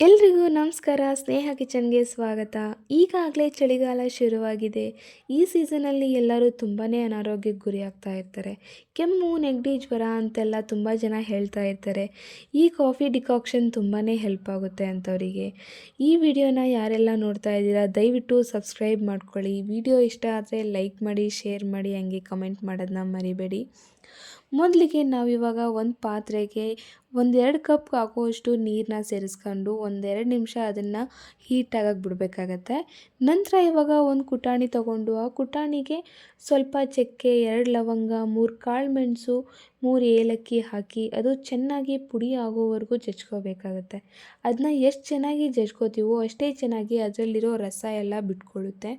ಎಲ್ರಿಗೂ ನಮಸ್ಕಾರ, ಸ್ನೇಹ ಕಿಚನ್ಗೆ ಸ್ವಾಗತ. ಈಗಾಗಲೇ ಚಳಿಗಾಲ ಶುರುವಾಗಿದೆ. ಈ ಸೀಸನಲ್ಲಿ ಎಲ್ಲರೂ ತುಂಬಾ ಅನಾರೋಗ್ಯಕ್ಕೆ ಗುರಿ ಆಗ್ತಾ ಇರ್ತಾರೆ. ಕೆಮ್ಮು, ನೆಗಡಿ, ಜ್ವರ ಅಂತೆಲ್ಲ ತುಂಬ ಜನ ಹೇಳ್ತಾ ಇರ್ತಾರೆ. ಈ ಕಾಫಿ ಡಿಕಾಕ್ಷನ್ ತುಂಬಾ ಹೆಲ್ಪ್ ಆಗುತ್ತೆ ಅಂಥವರಿಗೆ. ಈ ವಿಡಿಯೋನ ಯಾರೆಲ್ಲ ನೋಡ್ತಾ ಇದ್ದೀರಾ, ದಯವಿಟ್ಟು ಸಬ್ಸ್ಕ್ರೈಬ್ ಮಾಡ್ಕೊಳ್ಳಿ. ವಿಡಿಯೋ ಇಷ್ಟ ಆದರೆ ಲೈಕ್ ಮಾಡಿ, ಶೇರ್ ಮಾಡಿ, ಹಂಗೆ ಕಮೆಂಟ್ ಮಾಡೋದನ್ನ ಮರಿಬೇಡಿ. ಮೊದಲಿಗೆ ನಾವಿವಾಗ ಒಂದು ಪಾತ್ರೆಗೆ ಒಂದೆರಡು ಕಪ್ ಹಾಕುವಷ್ಟು ನೀರನ್ನ ಸೇರಿಸ್ಕೊಂಡು ಒಂದೆರಡು ನಿಮಿಷ ಅದನ್ನು ಹೀಟ್ ಆಗಕ್ಕೆ ಬಿಡಬೇಕಾಗತ್ತೆ. ನಂತರ ಇವಾಗ ಒಂದು ಕುಟಾಣಿ ತೊಗೊಂಡು, ಆ ಕುಟಾಣಿಗೆ ಸ್ವಲ್ಪ ಚಕ್ಕೆ, ಎರಡು ಲವಂಗ, ಮೂರು ಕಾಳು ಮೆಣಸು, ಮೂರು ಏಲಕ್ಕಿ ಹಾಕಿ ಅದು ಚೆನ್ನಾಗಿ ಪುಡಿ ಆಗೋವರೆಗೂ ಜಜ್ಕೋಬೇಕಾಗತ್ತೆ. ಅದನ್ನ ಎಷ್ಟು ಚೆನ್ನಾಗಿ ಜಜ್ಕೋತೀವೋ ಅಷ್ಟೇ ಚೆನ್ನಾಗಿ ಅದರಲ್ಲಿರೋ ರಸ ಎಲ್ಲ ಬಿಟ್ಕೊಳ್ಳುತ್ತೆ.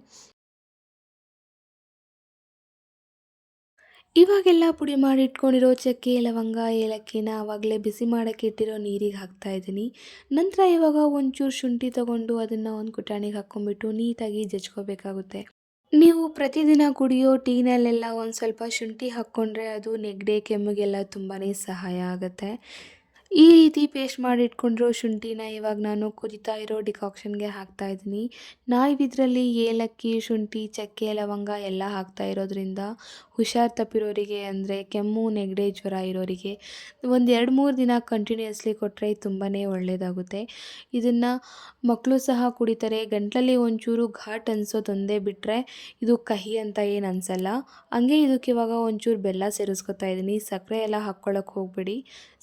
ಇವಾಗೆಲ್ಲ ಪುಡಿ ಮಾಡಿ ಇಟ್ಕೊಂಡಿರೋ ಚಕ್ಕೆ, ಲವಂಗ, ಏಲಕ್ಕಿನ ಆವಾಗಲೇ ಬಿಸಿ ಮಾಡೋಕ್ಕೆ ಇಟ್ಟಿರೋ ನೀರಿಗೆ ಹಾಕ್ತಾ ಇದ್ದೀನಿ. ನಂತರ ಇವಾಗ ಒಂಚೂರು ಶುಂಠಿ ತೊಗೊಂಡು ಅದನ್ನು ಒಂದು ಕುಟಾಣಿಗೆ ಹಾಕ್ಕೊಂಡ್ಬಿಟ್ಟು ನೀಟಾಗಿ ಜಜ್ಕೋಬೇಕಾಗುತ್ತೆ. ನೀವು ಪ್ರತಿದಿನ ಕುಡಿಯೋ ಟೀನಲ್ಲೆಲ್ಲ ಒಂದು ಸ್ವಲ್ಪ ಶುಂಠಿ ಹಾಕ್ಕೊಂಡ್ರೆ ಅದು ನೆಗಡಿ, ಕೆಮ್ಮಿಗೆಲ್ಲ ತುಂಬಾ ಸಹಾಯ ಆಗುತ್ತೆ. ಈ ರೀತಿ ಪೇಸ್ಟ್ ಮಾಡಿ ಇಟ್ಕೊಂಡಿರೋ ಶುಂಠಿನ ಇವಾಗ ನಾನು ಕುದಿತಾ ಇರೋ ಡಿಕಾಕ್ಷನ್ಗೆ ಹಾಕ್ತಾ ಇದ್ದೀನಿ. ಇದರಲ್ಲಿ ಏಲಕ್ಕಿ, ಶುಂಠಿ, ಚಕ್ಕೆ, ಲವಂಗ ಎಲ್ಲ ಹಾಕ್ತಾ ಇರೋದ್ರಿಂದ ಹುಷಾರು ತಪ್ಪಿರೋರಿಗೆ ಅಂದರೆ ಕೆಮ್ಮು, ನೆಗಡಿ, ಜ್ವರ ಇರೋರಿಗೆ ಒಂದು ಎರಡು ಮೂರು ದಿನ ಕಂಟಿನ್ಯೂಸ್ಲಿ ಕೊಟ್ಟರೆ ತುಂಬಾ ಒಳ್ಳೆಯದಾಗುತ್ತೆ ಇದನ್ನು ಮಕ್ಕಳು ಸಹ ಕುಡಿತಾರೆ. ಗಂಟಲಲ್ಲಿ ಒಂಚೂರು ಘಾಟ್ ಅನಿಸೋದೊಂದೇ ಬಿಟ್ಟರೆ ಇದು ಕಹಿ ಅಂತ ಏನು ಅನಿಸಲ್ಲ. ಹಂಗೆ ಇದಕ್ಕೆ ಇವಾಗ ಒಂಚೂರು ಬೆಲ್ಲ ಸೇರಿಸ್ಕೊತಾ ಇದ್ದೀನಿ. ಸಕ್ಕರೆ ಎಲ್ಲ ಹಾಕ್ಕೊಳ್ಳೋಕೆ ಹೋಗಬೇಡಿ.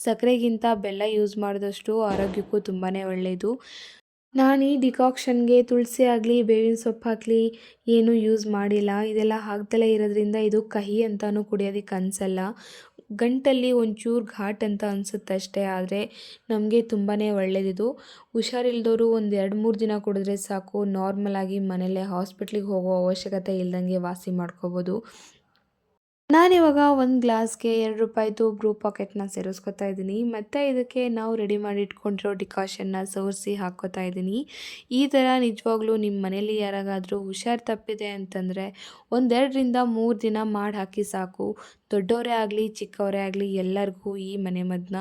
ಸಕ್ಕರೆಗಿಂತ ಬೆಲ್ಲ ಯೂಸ್ ಮಾಡಿದಷ್ಟು ಆರೋಗ್ಯಕ್ಕೂ ತುಂಬಾ ಒಳ್ಳೆಯದು ನಾನು ಈ ಡಿಕಾಕ್ಷನ್ಗೆ ತುಳಸಿ ಆಗಲಿ, ಬೇವಿನ ಸೊಪ್ಪು ಆಗಲಿ ಏನೂ ಯೂಸ್ ಮಾಡಿಲ್ಲ. ಇದೆಲ್ಲ ಹಾಕ್ದಲೇ ಇರೋದ್ರಿಂದ ಇದು ಕಹಿ ಅಂತಲೂ ಕುಡಿಯೋದಕ್ಕೆ ಅನಿಸಲ್ಲ. ಗಂಟಲ್ಲಿ ಒಂಚೂರು ಘಾಟ್ ಅಂತ ಅನಿಸುತ್ತೆ ಅಷ್ಟೇ ಆದರೆ ನಮಗೆ ತುಂಬಾ ಒಳ್ಳೆಯದಿದು ಹುಷಾರಿಲ್ದವರು ಒಂದು ಎರಡು ಮೂರು ದಿನ ಕುಡಿದ್ರೆ ಸಾಕು. ನಾರ್ಮಲಾಗಿ ಮನೆಯಲ್ಲೇ ಹಾಸ್ಪಿಟ್ಲಿಗೆ ಹೋಗೋ ಅವಶ್ಯಕತೆ ಇಲ್ದಂಗೆ ವಾಸಿ ಮಾಡ್ಕೋಬೋದು. ನಾನಿವಾಗ ಒಂದು ಗ್ಲಾಸ್ಗೆ ಎರಡು ರೂಪಾಯಿದು ಬ್ರೂ ಪಾಕೆಟ್ನ ಸೇರಿಸ್ಕೊತಾ ಇದ್ದೀನಿ. ಮತ್ತು ಇದಕ್ಕೆ ನಾವು ರೆಡಿ ಮಾಡಿ ಇಟ್ಕೊಂಡಿರೋ ಡಿಕಾಷನ್ನ ಸೋರಿಸಿ ಹಾಕೋತಾ ಇದ್ದೀನಿ. ಈ ಥರ ನಿಜವಾಗ್ಲೂ ನಿಮ್ಮ ಮನೇಲಿ ಯಾರಾಗಾದರೂ ಹುಷಾರು ತಪ್ಪಿದೆ ಅಂತಂದರೆ ಒಂದೆರಡರಿಂದ ಮೂರು ದಿನ ಮಾಡಿ ಹಾಕಿ ಸಾಕು. ದೊಡ್ಡವರೇ ಆಗಲಿ, ಚಿಕ್ಕವರೇ ಆಗಲಿ ಎಲ್ಲರಿಗೂ ಈ ಮನೆಮದ್ದನ್ನ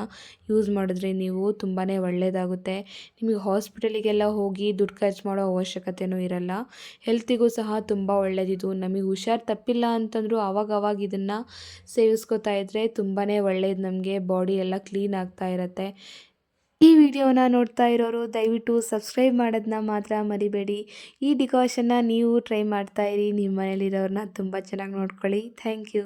ಯೂಸ್ ಮಾಡಿದ್ರೆ ನೀವು ತುಂಬಾ ಒಳ್ಳೆಯದಾಗುತ್ತೆ ನಿಮಗೆ ಹಾಸ್ಪಿಟಲಿಗೆಲ್ಲ ಹೋಗಿ ದುಡ್ಡು ಖರ್ಚು ಮಾಡೋ ಅವಶ್ಯಕತೆಯೂ ಇರಲ್ಲ. ಹೆಲ್ತಿಗೂ ಸಹ ತುಂಬ ಒಳ್ಳೆಯದಿದು ನಮಗೆ ಹುಷಾರು ತಪ್ಪಿಲ್ಲ ಅಂತಂದರೂ ಅವಾಗ ಇದನ್ನು ಸೇವಿಸ್ಕೋತಾ ಇದ್ದರೆ ತುಂಬಾ ಒಳ್ಳೇದು ನಮಗೆ ಬಾಡಿ ಎಲ್ಲ ಕ್ಲೀನ್ ಆಗ್ತಾ ಇರುತ್ತೆ. ಈ ವಿಡಿಯೋನ ನೋಡ್ತಾ ಇರೋರು ದಯವಿಟ್ಟು ಸಬ್ಸ್ಕ್ರೈಬ್ ಮಾಡೋದನ್ನ ಮಾತ್ರ ಮರಿಬೇಡಿ. ಈ ಡಿಕಾಷನ್ನ ನೀವು ಟ್ರೈ ಮಾಡ್ತಾಯಿರಿ ನಿಮ್ಮ ಮನೇಲಿರೋರನ್ನ ತುಂಬ ಚೆನ್ನಾಗಿ ನೋಡ್ಕೊಳ್ಳಿ. Thank you